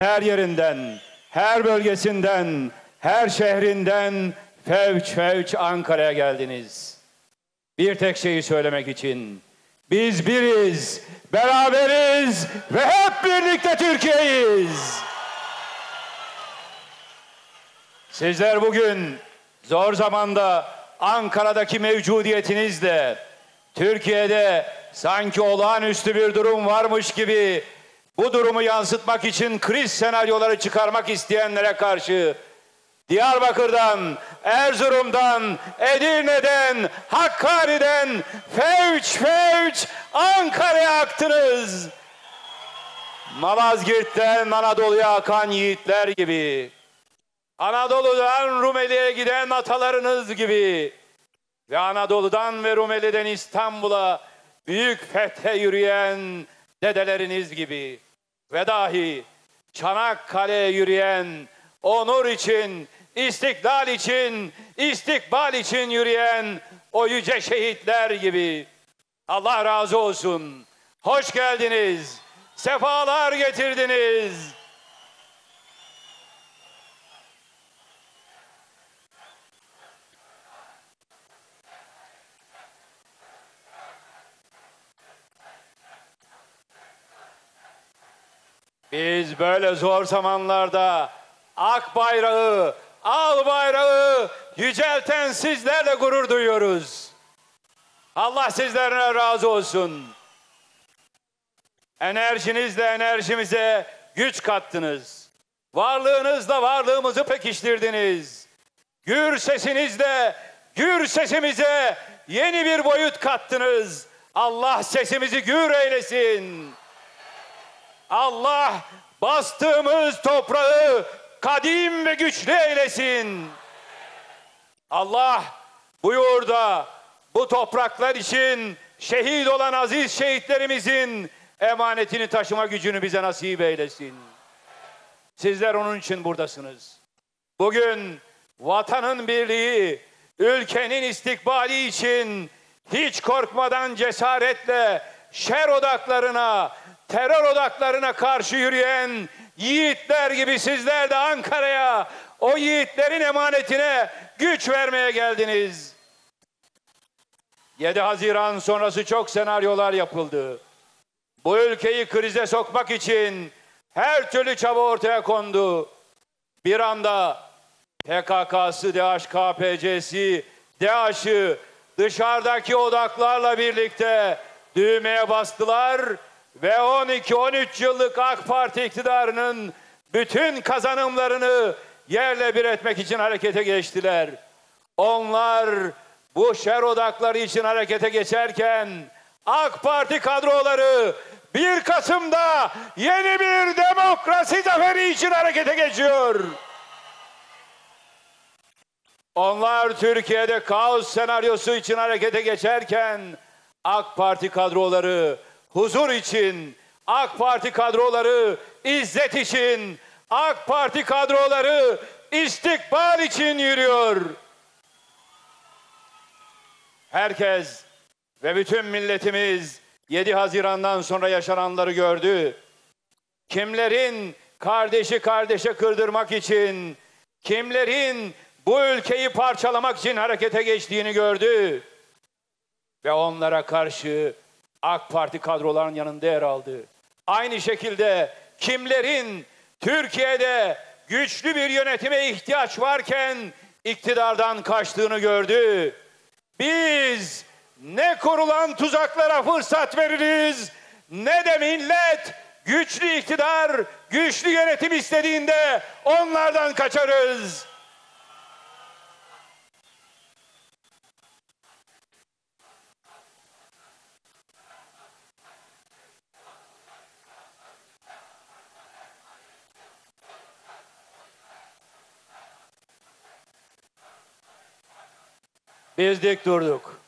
her yerinden, her bölgesinden, her şehrinden fevç fevç Ankara'ya geldiniz. Bir tek şeyi söylemek için. Biz biriz, beraberiz ve hep birlikte Türkiye'yiz. Sizler bugün zor zamanda Ankara'daki mevcudiyetinizle Türkiye'de sanki olağanüstü bir durum varmış gibi bu durumu yansıtmak için kriz senaryoları çıkarmak isteyenlere karşı Diyarbakır'dan, Erzurum'dan, Edirne'den, Hakkari'den fevç fevç Ankara'ya aktınız. Malazgirt'ten Anadolu'ya akan yiğitler gibi. Anadolu'dan Rumeli'ye giden atalarınız gibi. Ve Anadolu'dan ve Rumeli'den İstanbul'a büyük fethe yürüyen dedeleriniz gibi. Ve dahi Çanakkale'ye yürüyen onur için, istiklal için, istikbal için yürüyen o yüce şehitler gibi. Allah razı olsun. Hoş geldiniz. Sefalar getirdiniz. Biz böyle zor zamanlarda ak bayrağı, al bayrağı yücelten sizlerle gurur duyuyoruz. Allah sizlerine razı olsun. Enerjinizle enerjimize güç kattınız. Varlığınızla varlığımızı pekiştirdiniz. Gür sesinizle gür sesimize yeni bir boyut kattınız. Allah sesimizi gür eylesin. Allah bastığımız toprağı kadim ve güçlü eylesin. Allah bu yurda, bu topraklar için şehit olan aziz şehitlerimizin emanetini taşıma gücünü bize nasip eylesin. Sizler onun için buradasınız. Bugün vatanın birliği, ülkenin istikbali için hiç korkmadan cesaretle şer odaklarına, terör odaklarına karşı yürüyen yiğitler gibi sizler de Ankara'ya o yiğitlerin emanetine güç vermeye geldiniz. 7 Haziran sonrası çok senaryolar yapıldı. Bu ülkeyi krize sokmak için her türlü çaba ortaya kondu. Bir anda PKK'sı, DHKPC'si, DAEŞ'ı dışarıdaki odaklarla birlikte düğmeye bastılar ve 12-13 yıllık AK Parti iktidarının bütün kazanımlarını yerle bir etmek için harekete geçtiler. Onlar bu şer odakları için harekete geçerken AK Parti kadroları 1 Kasım'da yeni bir demokrasi zaferi için harekete geçiyor. Onlar Türkiye'de kaos senaryosu için harekete geçerken AK Parti kadroları huzur için, AK Parti kadroları izzet için, AK Parti kadroları istikbal için yürüyor. Herkes ve bütün milletimiz 7 Haziran'dan sonra yaşananları gördü. Kimlerin kardeşi kardeşe kırdırmak için, kimlerin bu ülkeyi parçalamak için harekete geçtiğini gördü. Ve onlara karşı AK Parti kadroların yanında yer aldı. Aynı şekilde kimlerin Türkiye'de güçlü bir yönetime ihtiyaç varken iktidardan kaçtığını gördü. Biz ne kurulan tuzaklara fırsat veririz ne de millet güçlü iktidar, güçlü yönetim istediğinde onlardan kaçarız. Biz dik durduk.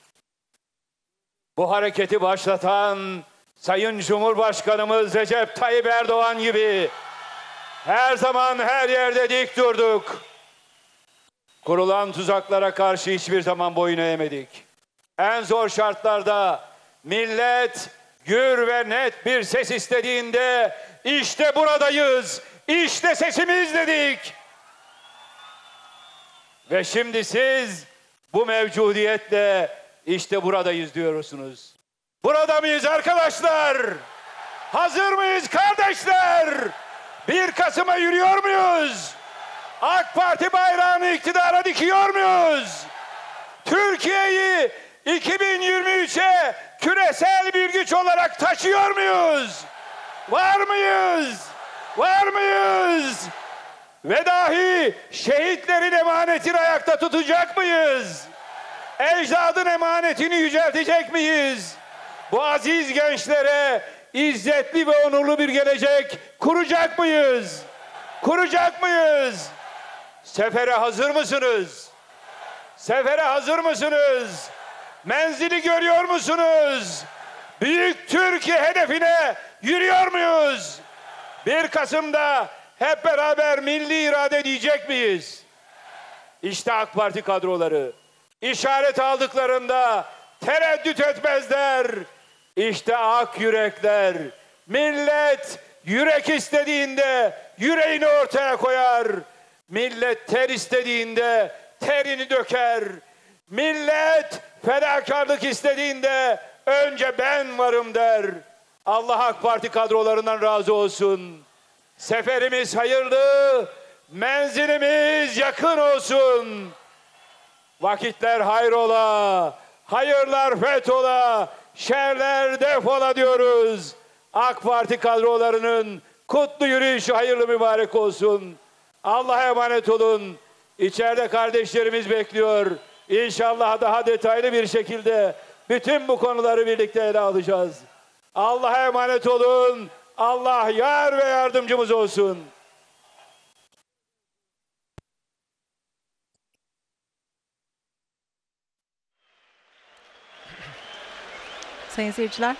Bu hareketi başlatan Sayın Cumhurbaşkanımız Recep Tayyip Erdoğan gibi her zaman her yerde dik durduk. Kurulan tuzaklara karşı hiçbir zaman boyun eğmedik. En zor şartlarda millet gür ve net bir ses istediğinde işte buradayız, İşte sesimiz dedik. Ve şimdi siz bu mevcudiyetle işte buradayız diyorsunuz. Burada mıyız arkadaşlar? Hazır mıyız kardeşler? 1 Kasım'a yürüyor muyuz? AK Parti bayrağını iktidara dikiyor muyuz? Türkiye'yi 2023'e küresel bir güç olarak taşıyor muyuz? Var mıyız? Var mıyız? Ve dahi şehitlerin emanetini ayakta tutacak mıyız? Ecdadın emanetini yüceltecek miyiz? Bu aziz gençlere izzetli ve onurlu bir gelecek kuracak mıyız? Kuracak mıyız? Sefere hazır mısınız? Sefere hazır mısınız? Menzili görüyor musunuz? Büyük Türkiye hedefine yürüyor muyuz? 1 Kasım'da hep beraber milli irade diyecek miyiz? İşte AK Parti kadroları. İşaret aldıklarında tereddüt etmezler. İşte ak yürekler. Millet yürek istediğinde yüreğini ortaya koyar. Millet ter istediğinde terini döker. Millet fedakarlık istediğinde önce ben varım der. Allah AK Parti kadrolarından razı olsun. Seferimiz hayırlı, menzilimiz yakın olsun. Vakitler hayrola, hayırlar fethola, şerler defola diyoruz. AK Parti kadrolarının kutlu yürüyüşü hayırlı mübarek olsun. Allah'a emanet olun. İçeride kardeşlerimiz bekliyor. İnşallah daha detaylı bir şekilde bütün bu konuları birlikte ele alacağız. Allah'a emanet olun. Allah yar ve yardımcımız olsun. Sayın seyirciler,